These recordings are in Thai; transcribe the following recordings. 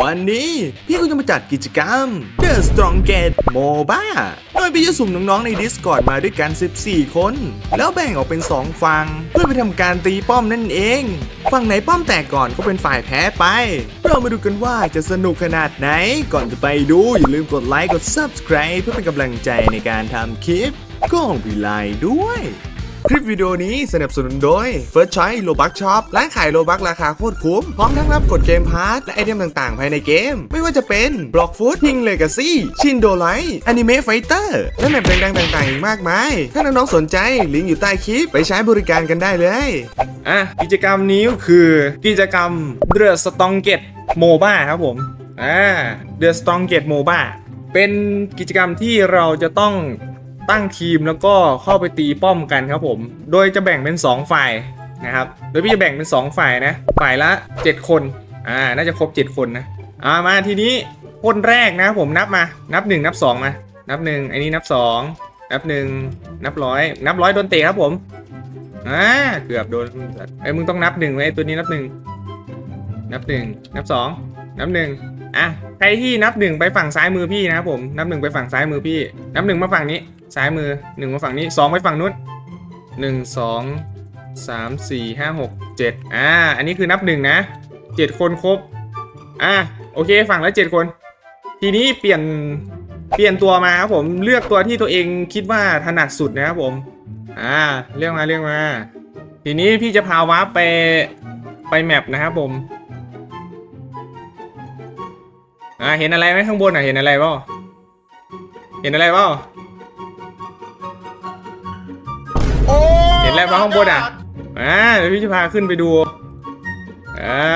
วันนี้พี่ก็จะมาจัดกิจกรรม The Strongest MOBA โดยพี่จะสุ่มน้องๆใน Discord มาด้วยกัน 14 คน แล้วแบ่งออกเป็น 2 ฝั่งเพื่อไปทำการตีป้อมนั่นเอง ฝั่งไหนป้อมแตกก่อนก็เป็นฝ่ายแพ้ไป เรามาดูกันว่าจะสนุกขนาดไหน ก่อนจะไปดูอย่าลืมกดไลค์กด Subscribe เพื่อเป็นกำลังใจในการทำคลิปก็วิไลด้วย คลิปวิดีโอนี้สนับสนุนโดย First Choice Robux Shop ร้านขายโลบักราคาโคตรคุ้ม พร้อมทั้งรับกดเกมพาร์ทและไอเทมต่างๆ ภายในเกม ไม่ว่าจะเป็น Block Food King Legacy ชินโดไลท์ Anime Fighter และแมปดังๆต่างๆอีกมากมาย ถ้าน้องๆสนใจลิงก์อยู่ใต้คลิปไปใช้บริการกันได้เลยอะกิจกรรมนี้ก็คือกิจกรรม The Strongest MOBA ครับผมอ่า The Strongest MOBA เป็นกิจกรรมที่เราจะต้อง ตั้งทีมแล้วก็เข้าไปตีป้อมกันครับผม โดยจะแบ่งเป็น 2 ฝ่ายนะครับ โดยพี่จะแบ่งเป็น 2 ฝ่ายนะ ฝ่ายละ 7 คน อ่า น่าจะครบ 7 คนนะ อ่า มาทีนี้คนแรกนะผมนับมา นับ 1 นับ 2 มา นับ1อันนี้นับ 2 นับ 1 นับร้อย นับร้อยโดนเตะครับผม อ่า เกือบโดนไอ้ยมึงต้องนับหนึ่งไว้ไอ้ตัวนี้นับหนึ่ง นับหนึ่ง นับสองนับหนึ่งอะ ใครที่นับหนึ่งไปฝั่งซ้ายมือพี่นะครับผม นับหนึ่งไปฝั่งซ้ายมือพี่ นับหนึ่งมาฝั่งนี้ ซ้ายมือหนึ่งมาฝั่งนี้สองไปฝั่งนู้นหนึ่งสองสามสี่ห้าหกเจ็ดอ่า อันนี้คือนับหนึ่งนะเจ็ดคนครบ อะโอเคฝั่งละเจ็ดคน ทีนี้เปลี่ยนเปลี่ยนตัวมาครับผมเลือกตัวที่ตัวเองคิดว่าถนัดสุดนะครับผม อ่าเรียกมาเรียกมา ทีนี้พี่จะพาวาร์ปไปไปแมปนะครับผมอ่าเห็นอะไรไหมข้างบนอะเห็นอะไรเปล่าเห็นอะไรเปล่า เห็นอะไรเปล่าข้างบนอะอ่าเดี๋ยวพี่จะพาขึ้นไปดูอ่า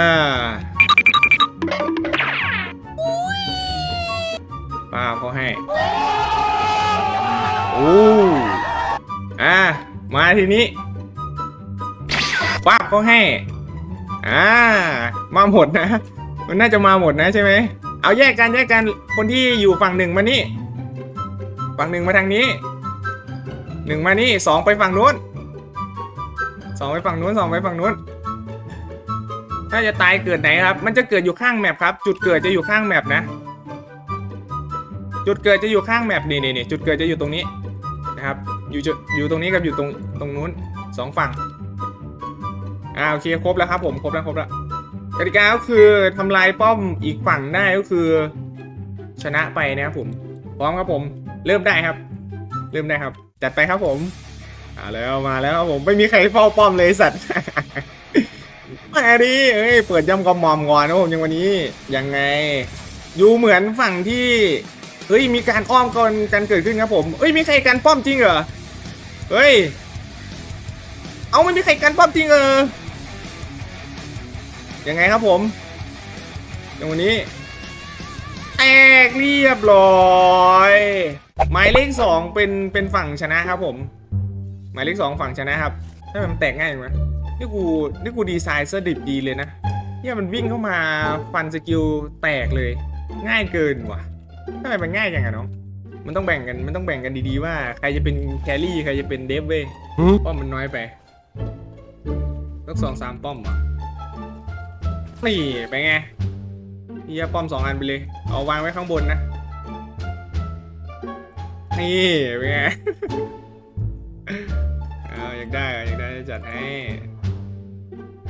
ป้าเขาให้โอ้อ่ามาทีนี้ป้าเขาให้อ่ามาหมดนะ มันน่าจะมาหมดนะใช่ไหมเอาแยกกันแยกกันคนที่อยู่ฝั่งหนึ่งมานี่ ฝั่งหนึ่งมาทางนี้หนึ่งมานี่สองไปฝั่งนู้น องไปฝั่งนู้นสองไปฝั่งนู้น ถ้าจะตายเกิดไหนครับ มันจะเกิดอยู่ข้างแมปครับ จุดเกิดจะอยู่ข้างแมปนะ จุดเกิดจะอยู่ข้างแมปนี่นี่นี่จุดเกิดจะอยู่ตรงนี้นะครับ อยู่จุดอยู่ตรงนี้กับอยู่ตรงตรงนู้นสองฝั่ง อ่าโอเคครบแล้วครับ ผมครบแล้วครบแล้วกติกาก็คือทำลายป้อมอีกฝั่งได้ก็คือ ชนะไปนะครับผม พร้อมครับผม เริ่มได้ครับ เริ่มได้ครับ จัดไปครับผม มาแล้วมาแล้วผมไม่มีใครเฝ้าป้อมเลยสัตว์มาดิเอ้ยเปิดย่ำกอมมอมก่อนนะผมยังวันนี้ยังไง อยู่เหมือนฝั่งที่เฮ้ยมีการอ้อมกันกันเกิดขึ้นครับผมเฮ้ยมีใครกันป้อมจริงเหรอเฮ้ยเอาไม่มีใครกันป้อมจริงเออยังไงครับผมย่างวันนี้แตกเรียบร้อย หมายเลขสองเป็นเป็นฝั่งชนะครับผม หมายเลขสองฝั่งชนะครับถ้ามันแตกง่ายไหมนี่กูนี่กูดีไซน์เสดิบดีเลยนะเนี่ยมันวิ่งเข้ามาฟันสกิลแตกเลย ง่ายเกินว่ะทำไมมันง่ายจังอะน้องมันต้องแบ่งกันมันต้องแบ่งกันดีๆว่าใครจะเป็นแครี่ใครจะเป็นเดฟเว้ยป้อมมันน้อยไปต้องสองสามป้อมอะนี่ไปไงนี่ป้อมสองอันไปเลย เอาวางไว้ข้างบนนะ นี่ไปไง ให้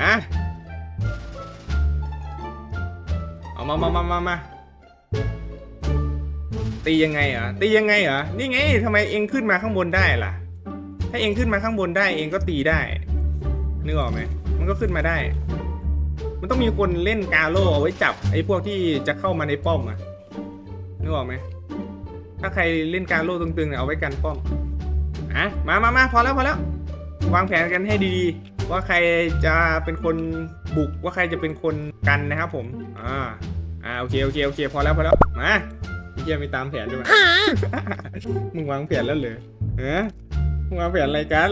อะเอามามามามามาตียังไงเหรอตียังไงเหรอนี่ไงทำไมเองขึ้นมาข้างบนได้ล่ะ ถ้าเองขึ้นมาข้างบนได้ เองก็ตีได้นึกออกไหมมันก็ขึ้นมาได้ มันต้องมีคนเล่นกาโล่เอาไว้จับไอ้พวกที่จะเข้ามาในป้อมอะนึกออกไหมถ้าใครเล่นกาโล่ตึงๆเนี่ยเอาไว้กันป้อมอะมามามาพอแล้วพอแล้ว วางแผนกันให้ดีๆ ว่าใครจะเป็นคนบุกว่าใครจะเป็นคนกันนะครับผม อ่า อ่าโอเคโอเคโอเคพอแล้วพอแล้วมาพี่เกียไม่ตามแผนด้วยมั้ยมึงวางแผนแล้วเหรอเออมึงวางแผนอะไรกัน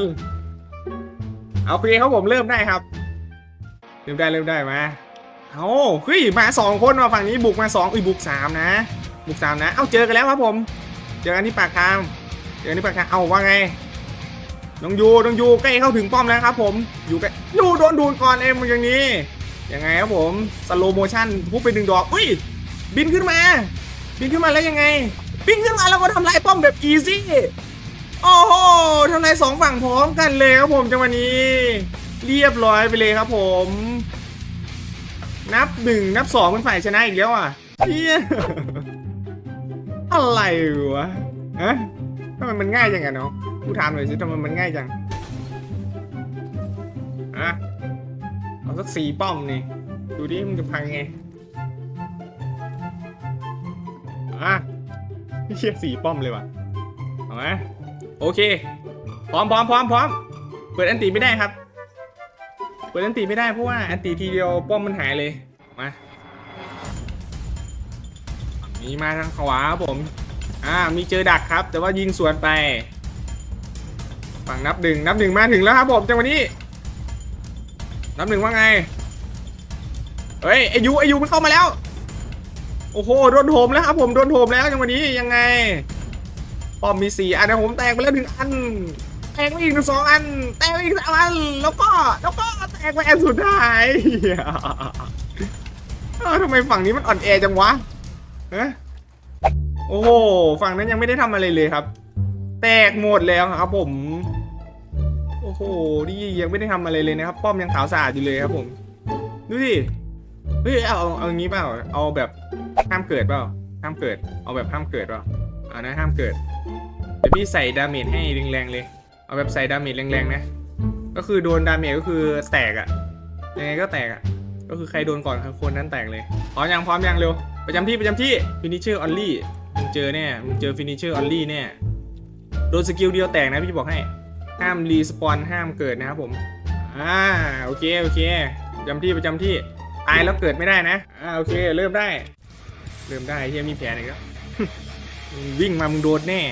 เอาเพลงเขาผมเริ่มได้ครับเริ่มได้เริ่มได้มาเอาเฮ้ยมาสองคนมาฝั่งนี้บุกมาสองอุ้ยบุกสามนะ บุกสามนะ เอาเจอกันแล้วครับผม เจอกันที่ปากทางเจอกันที่ปากทางเอาว่าไง น้องยูน้องยูใกล้เข้าถึงป้อมแล้วครับผมอยู่ใกล้ยูโดนดูดก่อนเอ็มอย่างนี้ยังไงครับผมสโลโมชั่นทุบไปหนึ่งดอกอุ้ยบินขึ้นมา บินขึ้นมาแล้วยังไง บินขึ้นมาแล้วก็ทำลายป้อมแบบอีซี่โอ้โหทำลายสองฝั่งพร้อมกันเลยครับผมจังหวะนี้ เรียบร้อยไปเลยครับผม นับหนึ่งนับสองเป็นฝ่ายชนะอีกแล้วอะเฮียอะไรวะฮะ ทำไมมันง่ายจังอะเนาะกูถามหน่อยสิทำไมมันง่ายจังอะเอาสักสี่ป้อมนี่ดูดิมันจะพังไงอะเชียสี่ป้อมเลยว่ะเอาไหมโอเค พร้อมพร้อมพร้อมพร้อมเปิดอันตีไม่ได้ครับ เปิดอันตีไม่ได้เพราะว่าอันตีทีเดียวป้อมมันหายเลยมามีมาทางขวาครับผม อ่ามีเจอดักครับ แต่ว่ายิงสวนไป ฝั่งนับหนึ่งนับหนึ่งมาถึงแล้วครับผมจังหวะนี้ นับหนึ่งว่าไง เฮ้ยไอายุไอายุมันเข้ามาแล้ว โอ้โหโดนโถมแล้วครับผมโดนโถมแล้วจังหวะนี้ยังไงป้อมมีสี่อันนะผมแตกไปแล้วหนึ่งอันแตกไปอีกหนึ่งสองอัน แตกไปอีกสามอัน แล้วก็แล้วก็แตกไปอันสุดท้ายทำไมฝั่งนี้มันอ่อนแอจังวะฮะ โอ้โหฝั่งนั้นยังไม่ได้ทำอะไรเลยครับ แตกหมดแล้วครับผม โอ้โหนี่ยังไม่ได้ทำอะไรเลยนะครับ ป้อมยังขาวสะอาดอยู่เลยครับผม ดูดิเฮ้ยเอาเอาเอางี้เปล่าเอาแบบห้ามเกิดเปล่าห้ามเกิด เอาแบบห้ามเกิดเปล่าเอานะห้ามเกิดเดี๋ยวพี่ใส่ดาเมจให้แรงๆเลย เอาแบบใส่ดาเมจแรงๆนะ ก็คือโดนดาเมจก็คือแตกอะยังไงก็แตกอะก็คือใครโดนก่อนคนนั้นแตกเลยพร้อมยังพร้อมยังเร็วประจำที่ประจำที่ finisher only มึง เจอแน่ มึงเจอ finisher only แน่ โดนสกิลเดียวแตกนะพี่บอกให้ ห้ามรีสปอนห้ามเกิดนะครับผม อ่าโอเคโอเคประจำที่ประจำที่ ตายแล้วเกิดไม่ได้นะ อ่าโอเค เริ่มได้ เริ่มได้เฮียมีแผนอีกแล้ววิ่งมามึงโดนแน่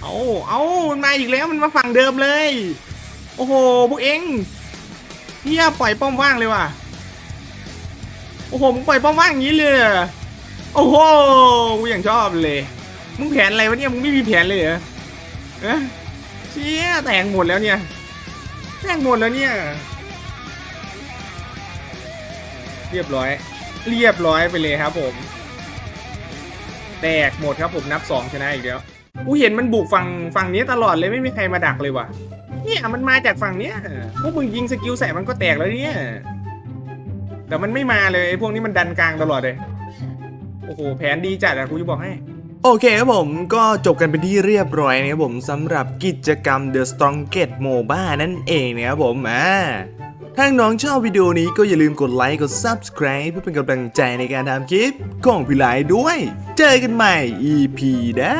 เอาเอามันมาอีกแล้วมันมาฝั่งเดิมเลย โอ้โหพวกเองเฮียปล่อยป้อมว่างเลยว่ะ โอ้โหมึงปล่อยป้อมว่างอย่างนี้เลย โอ้โห กูอย่างชอบเลย มึงแผนอะไรวะเนี่ย มึงไม่มีแผนเลยเหรอเอ๊ะเชี่ยแตกหมดแล้วเนี่ย แตกหมดแล้วเนี่ย เรียบร้อย เรียบร้อยไปเลยครับผม แตกหมดครับผมนับสองชนะอีกแล้ว กูเห็นมันบุกฝั่งฝั่งนี้ตลอดเลยไม่มีใครมาดักเลยว่ะ เนี่ยมันมาจากฝั่งเนี้ย พวกมึงยิงสกิลใส่มันก็แตกแล้วเนี่ย แต่มันไม่มาเลยไอ้พวกนี้มันดันกลางตลอดเลย โอ้โห แผนดีจัดอะกูจะบอกให้ โอเคครับผมก็จบกันเป็นที่เรียบร้อยนะครับผมสำหรับกิจกรรม The Strongest MOBA นั่นเองนะครับผมอ่าถ้าน้องชอบวิดีโอนี้ก็อย่าลืมกดไลค์กด Subscribe เพื่อเป็นกำลังใจในการทำคลิปของพี่ไลด้วย เจอกันใหม่ EP หน้า